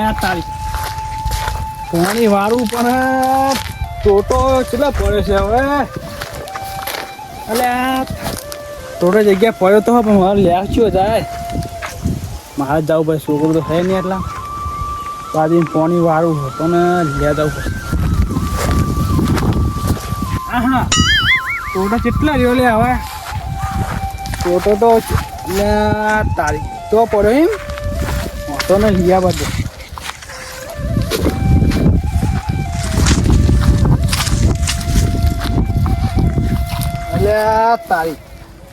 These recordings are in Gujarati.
આ તારી. પાણી વાળું પણ ટોટો કેટલા પડે છે હવે? એટલે ટોટો જગ્યા પડ્યો તો પણ મારે લ્યાચ્યો જાય? મારે જવું ભાઈ છોકરું તો છે નહીં એટલા. પાછી પાણી વાળું પણ લે જવું પડશે હા હા ટોટો કેટલા રહ્યો લે હવે? ટોટો તો લે તારી તો પડ્યો એમ? તો ને, લીયા બધું આ તારી.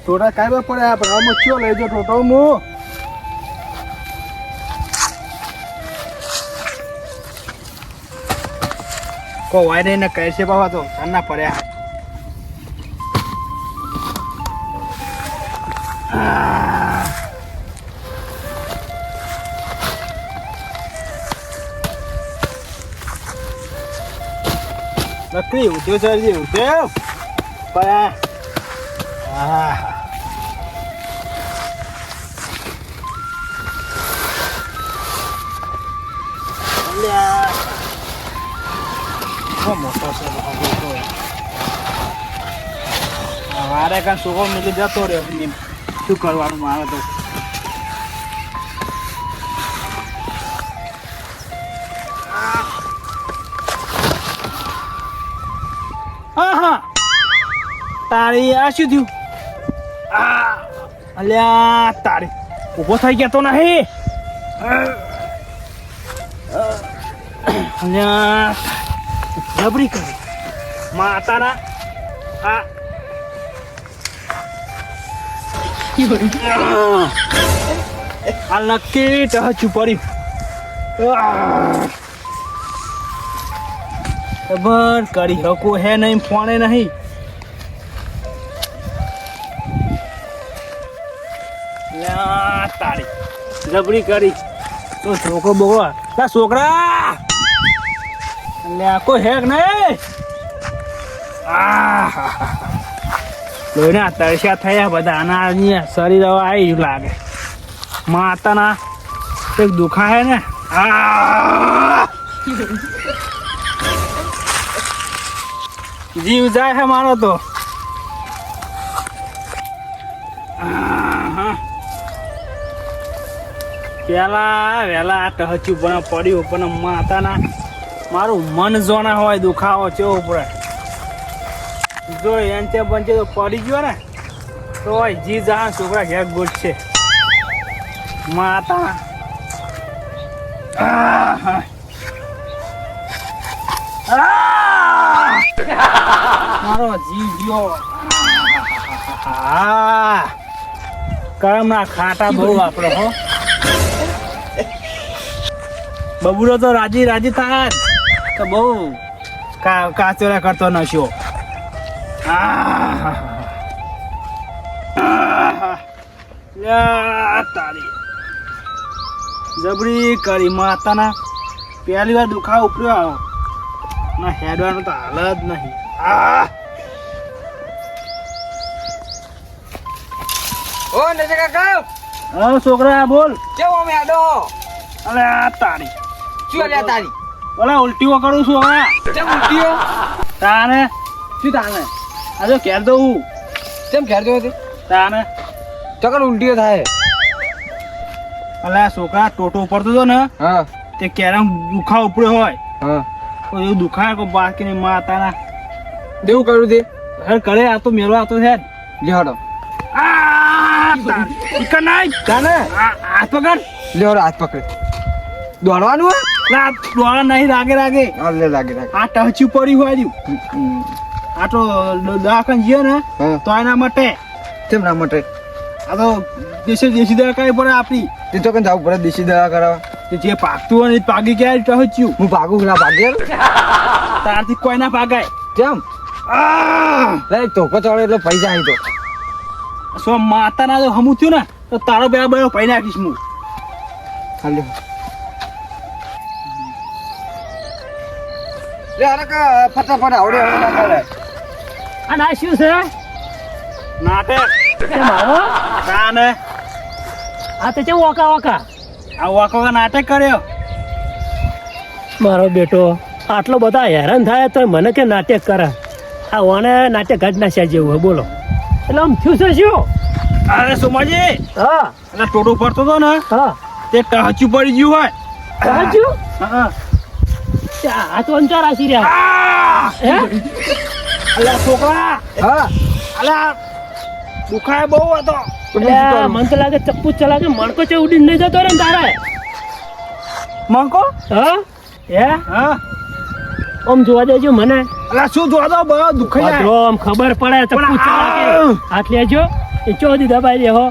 ટોટા કાંઈ પડે પણ આમાં ચો લેજો ટોટો હું? કો વાયરે ને કહે છે બાબા તો ના પડ્યા. નકરી ઉઠ્યો સરજી ઉઠ્યો પડ્યા અલ્યા મોટો છે બાબા, મોટો. આ વારે કાં છોકરો નીકળી જતો રહ્યો શું કરવાનું મારે તો તારી આ શું થયું અલ્યા, તારે ઊભો થઈ ગયા તો નહીં. અલ્યા જબરી કરી. માતાના આ આ નક્કી ટહ પડ્યું ખબર, કરી શકું હે નહીં ફોને નહીં. તારી જબરી કરી. તો છોકરો બોકરો ક્યાં છોકરા! લ્યા કોઈ હેક નહીં. આ લોહીના તરસ્યા થયા બધા, અનાજની શરીર હવે આવી લાગે. માતાના એક દુખાય હે ને? જીવ જાય છે મારો તો. આહા. પેલા, વેલા આ ટહચ્યું પણ પડ્યું, પણ માતાના, મારું મન જોના હોય, દુખાવો ચેવો પડે. જો એનચે બંચે તો પડી ગયો ને તો જી જા છોકરા ઘેર છે માતા. મારો જી ગયો. હા. કરમના ખાટા બહુ વાપરો હો. બબુરો તો રાજી રાજી થાત. તો બહુ કાચોરા કરતો નશો. તારી. જબરી કરી માતાના. પહેલી વાર દુખાવો ઉપર્યો ના હેડવાનું તો હાલ જ નહીં. આ ઓ નજર કાકા હવે છોકરા બોલ. કેવો મેડો અલે આ તારી. શું અલ્યા તારી? ઓલા ઉલટીઓ કરું છું હવે. કેમ ઉલટીઓ? તાને શું તાને આજે ઘેર દઉં. કેમ ઘેર દઉં હતી તાને ચકર ઉલટીઓ થાય. અલ્યા છોકરા ટોટો પડતો હતો ને હા. તે કેરમ દુખા ઉપડ્યો હોય. હા. એવું દુખાય કો મા માતાના. દેવું કર્યું તે? હે કરે આ તો મેળવા તો છે. જ. લેહડો આ તારી. તાને હાથ પકડ. લેહડો હાથ પકડ. દોડવાનું હે લા ડોળા નહીં લાગે રાગે. હા લાગે લાગે આ ટહચ્યું પડી હોય રહ્યું. આ તો દવાખાને જઈએ ને તો એના માટે. કેમ ના માટે? આ તો દેશી દેશી દવા કઈ પડે આપણી. તે તો કઈ જવું પડે દેશી દવા કરાવવા જે પાકતું હોય ને પાગી ક્યારે ટહચ્યું. હું ભાગું ના ભાગે તારથી કોઈ ના પાકાય. કેમ! લે ધોકો ચડે એટલે પૈસા આવી તો સો માતાના તો હમું થયું ને તો તારો બે બે પૈ નાખીશ હું. હાલે લે અરે કા ફટાફટ આવડે હવે ના કરે. અને આ શું છે? આ તો કેવું ઓકા ઓકા આ વાકો નાટક કર્યો. મારો બેટો આટલો બધા હેરાન થાય તો મને કે નાટક કરે? આ ઓને નાટક જ નાખ્યા જેવું હોય બોલો. એટલે આમ થયું છે શું? અરે સુમાજી. હા. એટલે ટોટો ફરતો હતો ને હા. તે ટહચ્યું પડી ગયું હોય. સાચું હા. આ તો અંચાર આસી રહ્યા! હે? અલા છોકરા! હા. અલ્યા દુખાય બહુ હતો મન તો લાગે ચપ્પુ ચલાવે. મણકો છે ઉડીને નહીં જતો રે ને તારે. મણકો? હા? હે? હા. ઓમ જોવા દેજો મને. અલા શું જોવા દો? બહુ દુખાય પાત્રો આમ ખબર પડે ચપ્પુ ચલાવે. હાથ લેજો. એ ચોથી દબાઈ દે હો.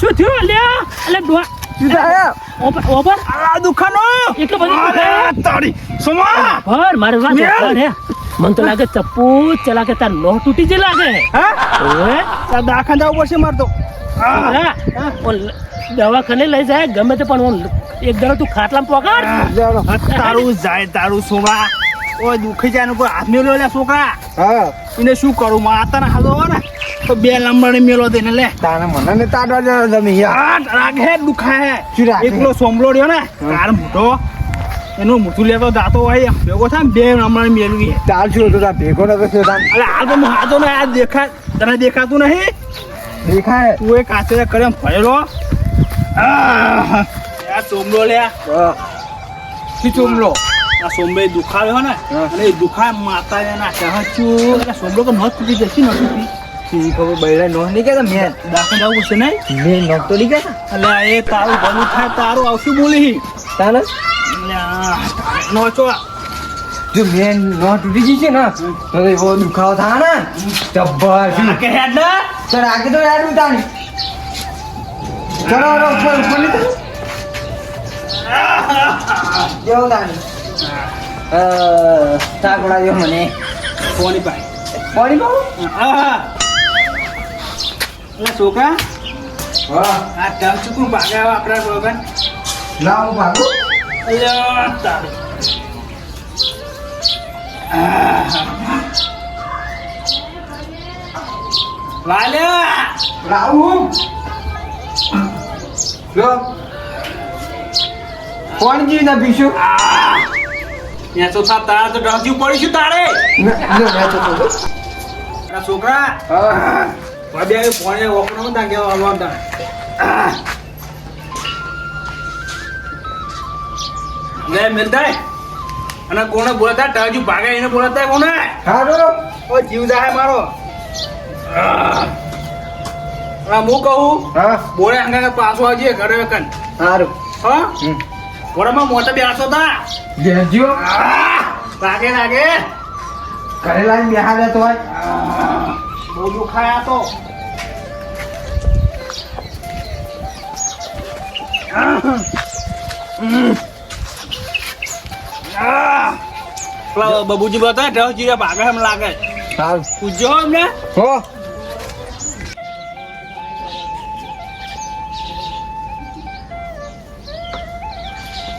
શું થયું અલ્યા? અલ્યા ડોહા સીધા આયા? ઓપર ઓપર? આ દુખાનો એટલું બધું અરે તારી. સોમા! ભર મારે વાત હે? મને તો લાગે ચપ્પુ ચલાકે તાર નો તૂટી જ લાગે. હા? ઓએ આ દાખલ જવું પડશે મારે તો. દવાખાને લઈ જાય ગમે તે પણ હું એક દરો તું ખાટલામાં પકડ તારું જાય તારું સોમા. ઓય દુખી જાય ને કોઈ હાથ મેળ્યો લે છોકરા. હા. એને શું કરું? માતાને હાલો ને. તો બે લંબાણે મેલો દઈને લે. તારે મને ને તાડવા જાણો તમે યાર દુખાય શું એકલો સોમલો રહ્યો ને કાર મોટો. એનું મોટું લેતો દાતો હોય ભેગો થાય બે લંબાણે મેળવી તાર હતો? તાર ભેગો નતો થયો તાન અલે હાલ તો હાથો ને આ દેખા તને દેખાતું નહીં? દેખાય. તું એ કાચે કરે ભરેલો. આ સોમલો લે. શું ચોમલો આ સોમબે દુખાવ્યો ને. અને એ દુખાય માતા એના એટલે સોમલો તો નોત તૂટી જશે ન તૂટી સી ખબર બૈરા નો નહીં કહેતા? મેન દાખલ જવું પડશે નહીં? મેં નો તો નહીં કહેતા? એટલે એ તારું ભલું થાય તારું આવશું બોલી. તાને નો છો. જો મેન નો તૂટી ગઈ છે ને તો એવો દુખાવો થાય ને. જબ્બર. કે હેડ ને ચાલ આગે તો યાર ઉતારી. ચલો ચલો ઉપર ઉપર નીકળ જેવો તાની અ જો મને. પાણી પાઉં હા. એટલે છોકરા? હા આ કામ ચૂકું ભાગે આવે આપણા ભગવાન. ના હું ભાગું? અલ્યા તારું. વાલ્યા. લાવું જો કોણ જી ના પીશું ત્યાં તો થા તારા તો ડહ્યું પડીશું તારે. લો મેં તો તો આ છોકરા? હા આવી ફોને ઓપનો મત કેવા આવવા તા લે મિલતાય અને કોને બોલતા? તાજુ ભાગે એને બોલતા કોને? ઓ જીવ જાય મારો. આ હું કહું હા. બોલે હંગા પાછો આવજે ઘરે કન હારું હા? ઘોડામાં મોટા બેસો તા. લેજો આ, લાગે લાગે ઘરે લાઈન બેહાડે તો હોય બહુ દુખાયા તો. બબુજી બતા ઢસ જીરા ભાગે એમ લાગે. હારું પૂછજો એમને? હો.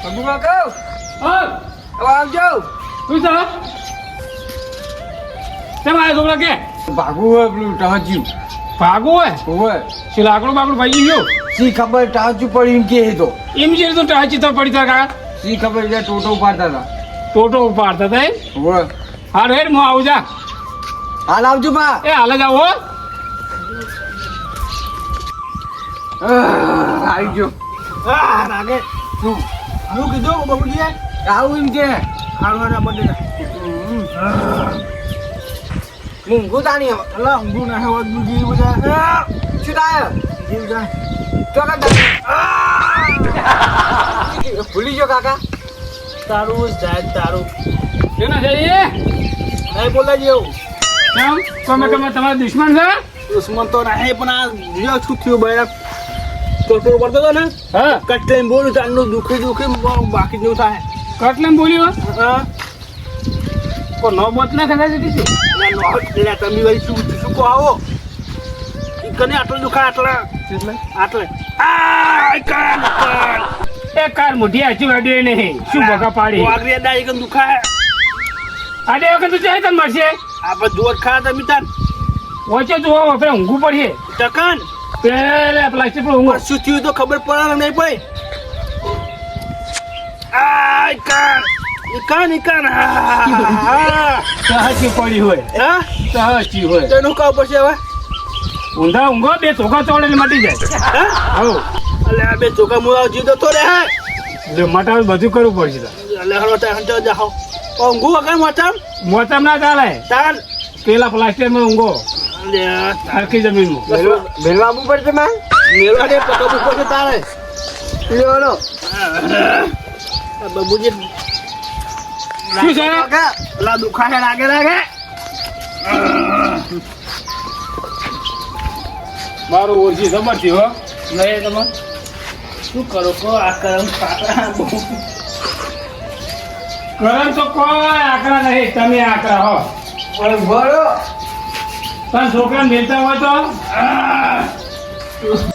અબુ કાકા હા. આવજો. છે? કેમ આવ્યો છોકરા કે? ભાગવું હોય પેલું ટાંચ્યું? ભાગવું હોય? હોય. શું લાકડું બાકડું ભાઈ ગયું? શી ખબર ટાંચ્યું પડી એમ કે તો? એમ છે તો ટાચી તો પડી તા કાકા. શી ખબર એટલે ટોટો ઉપાડતા હતા? ટોટો ઉપાડતા હતા એમ? હોય. હા રેડ હું આવું જા. હાલ આવજો બા. એ હાલ જાવ હો. આવી ગયો. રાગે. લાગે શું? હું કીધું બબુલીએ આવું એમ કે? હારવા ના બદલે તાની હવે. અલા ઊંઘું ના હોય બીજી બધા શું થાય જીવ જાય તો કાકા ભૂલી ગયો કાકા તારું જાય તારું કેના જઈએ નહીં બોલાય જેવું કેમ તમે તમે તમારા દુશ્મન છે દુશ્મન તો નહીં પણ આ જો શું થયું બૈરા ટોટો પડતો હતો ને હા કટલે બોલું ચાંદનું દુખી દુખી બાકી જેવું થાય કટલેમ બોલ્યો હા પણ નો બોત ના ખાતા જતી તમે વળી શું શું કહો આવો. કને આટલું દુખાય આટલા? આટલે. આ કાન કાન એ કાર મોટી આચી વાડી નહીં. શું ભગા પાડી? વાગરી દાઈ કન દુખાય. આડે વખત તો ચાહે તને મળશે આપણે જોર ખા તમે તાન. તો આપણે ઊંઘું પડીએ ટકન. પેલે પ્લાસ્ટિક પર ઊંઘો. શું થયું તો ખબર પડે નહીં પડે? આ ઈકાન ઈકાન ઈકાન હા સહજી પડી હોય. હા? સહજી હોય. તેનું કહો પછી હવે? ઊંધા ઊંઘો બે ચોખા ચોડે ને મટી જાય. હા? હો. અલે આ બે ચોખા મુળા જીતો તો રે હે એટલે મટાવ બધું કરવું પડશે. અલે હળો તા હંજો જાહો ઊંઘું વગર મચામ મોતમ ના ચાલે. ચાલ. પેલા પ્લાસ્ટિકમાં ઊંઘો. અલે જમીન જમીનમાં મેલવા આવવું પડશે માં મેળવા ને પકડવું પડશે તારે. બાબુજી શું છે? પેલા દુખા લાગે લાગે. મારું ઓછી સમજતી હો. નહીં તમે. શું કરો કો આ કરમ કરમ તો કોઈ આકરા નહીં તમે આકરા હો. ભરો પણ છોકરા મેલતા હોય તો?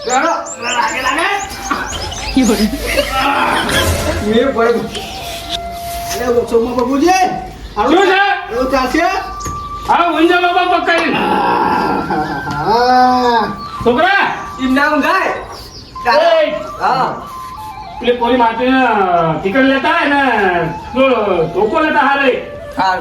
ચાલો લાગે લાગે. મેં પડે અરે ઓછોમાં બાબુજી શું છે? એવું ચાલશે? હા ઊંઝા બાબા પકડી હા છોકરા એમ ના ઊંઘાય હા. પેલી પોલી માટે ટિકટ લેતા ને ધોકો લેતા હારે. હા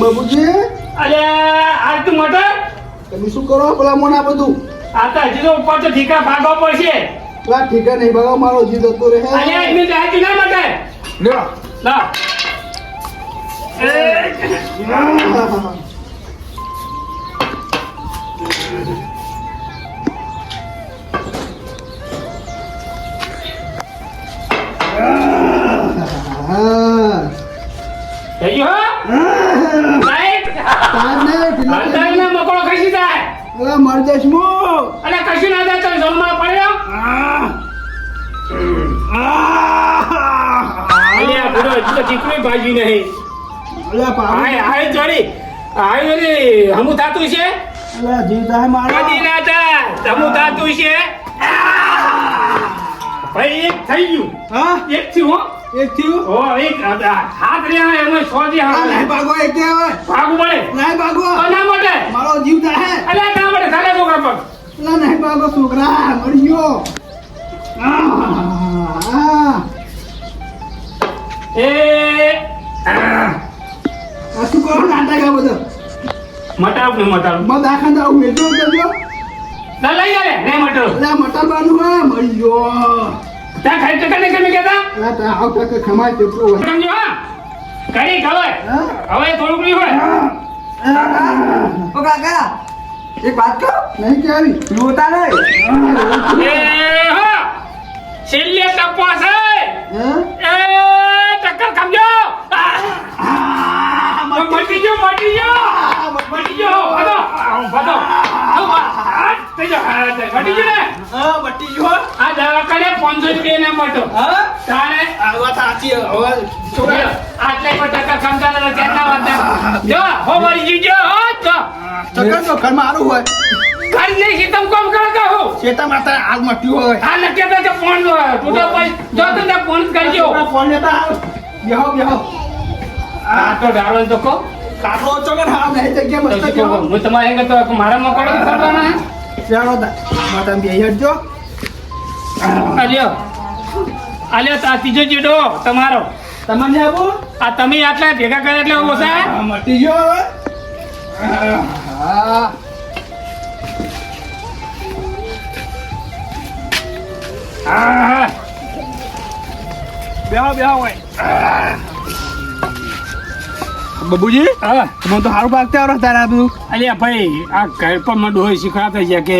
બાબુજી અરે આજ તું મટર તમે શું કરો? પેલા મને આ બધું? આ તો હજી તો ઉપર તો ઠીકા ભાગવા પડશે. ઠીકા નહીં બગા મારો જીત હતો રહે. અરે એક મિનિટ હાજી ના માટે. લ્યો લા. ગયો હો? લાઈટ અંધારીને મકોડો ખસી જાય મર જઈશ મો અને કશું ના થાય જમવા પડ્યો અલ્યા બુડો હજી તો દીકરી ભાજી નહીં. અલ્યા હાય હાય જોડી હાય ઓલી હમું થાતું છે? અલ્યા જીવ થાય મારો. કદી ના થાય. હમું થાતું છે? ભાઈ એક થઈ ગયું. હા? એક થયું હો. એક થયું? ઓ એક હાથ રહ્યા એમાં સોજી આ નહીં હાથ ભાગો એક કે હવે ભાગવું પડે. નહીં ભાગો. ના મળે મારો જીવ થાય. અલ્યા ના મળે સાલે છોકરા પગ અલ્યા નહીં ભાગો છોકરા મરી ગયો એ આ શું કરો નાટક આ બધું? મટાવ ને મટાવ? મત આખા દાવ મેજો કરજો ના લઈ આવે ને મટાવ. અલ્યા મટાડવાનું હા મરી ગયો ત્યાં ખાઈ ટકા ને કેમ કહેતા ના તા આવ ટકે ખમાય તેટલું હોય. સમજો હા. કરી હવે. હા? હવે થોડુંક નહીં હોય. ઓ કાકા એક વાત કહો? નહીં કેવી જોતા નહીં. એ હો છેલ્લે તપાસ એ ટક્કર ખમજો. મટી ગયો મટી ગયો. મટી ગયો. ભાગો ભાગો થઈ જાઓ મટી ગયો ને? હા બટી ગયો આ દવાખાને પાંચસો રૂપિયા ના મળતો હા? તારે આ સાચી હવે છોકરા આટલે કોઈ ટક્કર ખમતા નથી કેટલા વાતા જો હો મરી જીજો હો તો ચક્કર તો ઘરમાં સારું હોય. કાલ નહીં કે કોમ કરતા હો? શેતા માતા આગ મટ્યું હોય. આ તો તે ફોન તું તો પછી જો તો ફોન કરજો. ફોન લેતા આવ બેહો બેહો. આ તો ડાળો તો કાટલો ચોકર હા મેં જગ્યા મસ્ત? હું તમારે કહેતો મારા મકોડો કરવાના ચાલો માતા હટજો તા ત્રીજો ચીડો તમારો. તમને આવો આ તમે આટલા ભેગા કર્યા એટલે ઓછા? આ મટી ગયો હવે. હા. બેહો બેહો હોય બબુજી? હા. મને તો સારું ભાગતા આવડે તારા બધું. અલ્યા ભાઈ આ ઘર પર મને ડોહી શીખવાતા છે કે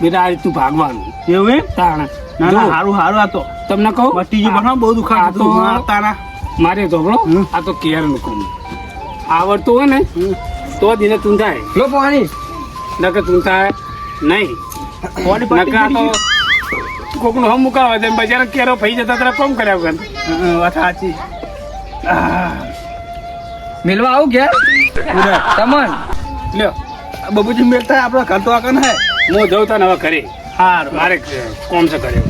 બેટા આ રીતનું ભાગવાનું. એવું એમ? તાણ. ના ના સારું સારું આ તો. તમને કહું? ગયું પણ બહુ દુખાતું આ તો તારા. મારે ધોબળો. આ તો કેરનું કામ આવડતું હોય ને તો દિને થાય લો પાણી. નકર તું થાય નહીં. આ તો કોકનું હમ મુકાવે તેમ બજાર કેરો ફઈ જતા તારા કોમ કર્યા વગર. વાત સાચી. મેલવા આવું કે તમન. લ્યો. બબુજી મેલતા આપણે ઘર તો આકન હે હું જઉં તને હવે ઘરે. હાર. મારે કોમ છે કરે